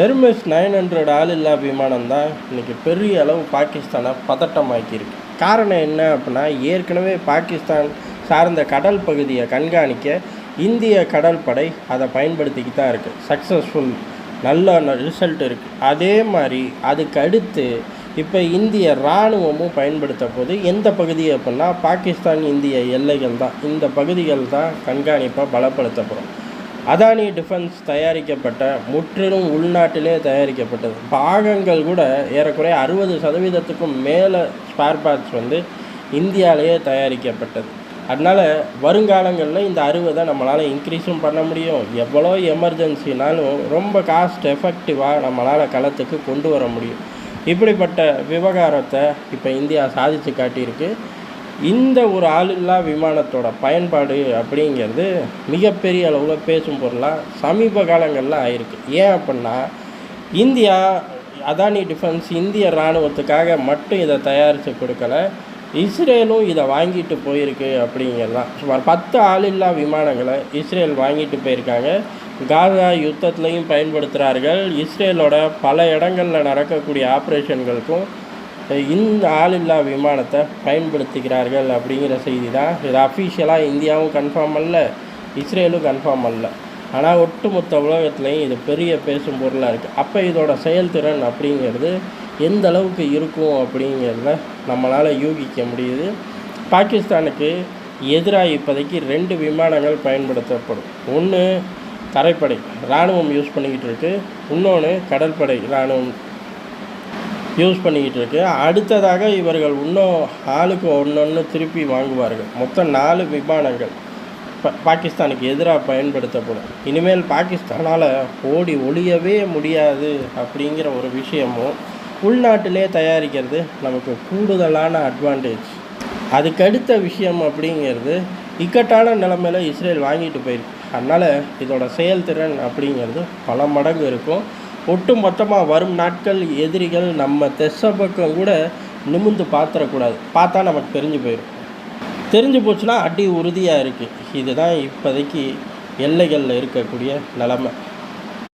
ஹெர்மெஸ் nine hundred ஆளில்லா விமானம் தான் இன்றைக்கி பெரிய அளவு பாகிஸ்தானை பதட்டமாக்கியிருக்கு. காரணம் என்ன அப்படின்னா ஏற்கனவே பாகிஸ்தான் சார்ந்த கடல் பகுதியை கண்காணிக்க இந்திய கடற்படை அதை பயன்படுத்திக்கிட்டு தான் இருக்குது சக்ஸஸ்ஃபுல் நல்ல ரிசல்ட் இருக்குது அதே மாதிரி அதுக்கு அடுத்து இப்போ இந்திய இராணுவமும் பயன்படுத்த போது எந்த பகுதி அப்படின்னா பாகிஸ்தான் இந்திய எல்லைகள் தான். இந்த பகுதிகள் தான் கண்காணிப்பாக பலப்படுத்தப்படும் அதானி டிஃபென்ஸ் தயாரிக்கப்பட்ட முற்றிலும் உள்நாட்டிலே தயாரிக்கப்பட்டது. பாகங்கள் கூட ஏறக்குறைய அறுபது சதவீதத்துக்கும் மேலே ஸ்பேர் பார்ட்ஸ் வந்து இந்தியாவிலேயே தயாரிக்கப்பட்டது. அதனால் வருங்காலங்களில் இந்த அறுபதை நம்மளால் இன்க்ரீஸும் பண்ண முடியும். எவ்வளோ எமர்ஜென்சினாலும் ரொம்ப காஸ்ட் எஃபெக்டிவாக நம்மளால் களத்துக்கு கொண்டு வர முடியும். இப்படிப்பட்ட விவகாரத்தை இப்போ இந்தியா சாதித்து காட்டியிருக்கு. இந்த ஒரு ஆளில்லா விமானத்தோட பயன்பாடு அப்படிங்கிறது மிகப்பெரிய அளவில் பேசும் பொருளாக சமீப காலங்களில் ஆயிருக்கு. ஏன் அப்படின்னா இந்தியா அதானி டிஃபென்ஸ் இந்திய இராணுவத்துக்காக மட்டும் இதை தயாரித்து கொடுக்கல இஸ்ரேலும் இதை வாங்கிட்டு போயிருக்கு அப்படிங்கிறதான் சுமார் பத்து ஆளில்லா விமானங்களை இஸ்ரேல் வாங்கிட்டு போயிருக்காங்க. காசா யுத்தத்துலையும் பயன்படுத்துகிறார்கள் இஸ்ரேலோட பல இடங்களில் நடக்கக்கூடிய ஆப்ரேஷன்களுக்கும் இந்த ஆளில்லா விமானத்தை பயன்படுத்துகிறார்கள் அப்படிங்கிற செய்தி தான் இது அஃபிஷியலாக இந்தியாவும் கன்ஃபார்ம் அல்ல இஸ்ரேலும் கன்ஃபார்ம் அல்ல. ஆனால் ஒட்டுமொத்த உலகத்துலேயும் இது பெரிய பேசும் பொருளாக இருக்குது அப்போ இதோட செயல்திறன் அப்படிங்கிறது எந்த அளவுக்கு இருக்கும் அப்படிங்கிறத நம்மளால் யூகிக்க முடியுது. பாகிஸ்தானுக்கு எதிராக இப்போதைக்கு ரெண்டு விமானங்கள் பயன்படுத்தப்படும். ஒன்று தரைப்படை இராணுவம் யூஸ் பண்ணிக்கிட்டு இருக்குது இன்னொன்று கடற்படை இராணுவம் யூஸ் பண்ணிக்கிட்டு இருக்கு அடுத்ததாக இவர்கள் இன்னும் ஆளுக்கு ஒன்று ஒன்று திருப்பி வாங்குவார்கள். மொத்தம் நாலு விமானங்கள். பாகிஸ்தானுக்கு எதிராக பயன்படுத்தப்படும். இனிமேல் பாகிஸ்தானால் ஓடி ஒளியவே முடியாது அப்படிங்கிற ஒரு விஷயமும் உள்நாட்டிலே தயாரிக்கிறது நமக்கு கூடுதலான அட்வான்டேஜ் அதுக்கு அடுத்த விஷயம் அப்படிங்கிறது இக்கட்டான நிலமையில இஸ்ரேல் வாங்கிட்டு போயிருக்கு. அதனால் இதோட செயல்திறன் அப்படிங்கிறது பல மடங்கு இருக்கும். ஒட்டு மொத்தமாக வரும் நாட்கள் எதிரிகள் நம்ம தெச பக்கம் கூட நிமிந்து பார்த்துடக்கூடாது. பார்த்தா நமக்கு தெரிஞ்சு போயிடும். தெரிஞ்சு போச்சுன்னா அடி உறுதியாக இருக்குது இதுதான் இப்போதைக்கு எல்லைகளில் இருக்கக்கூடிய நிலமை.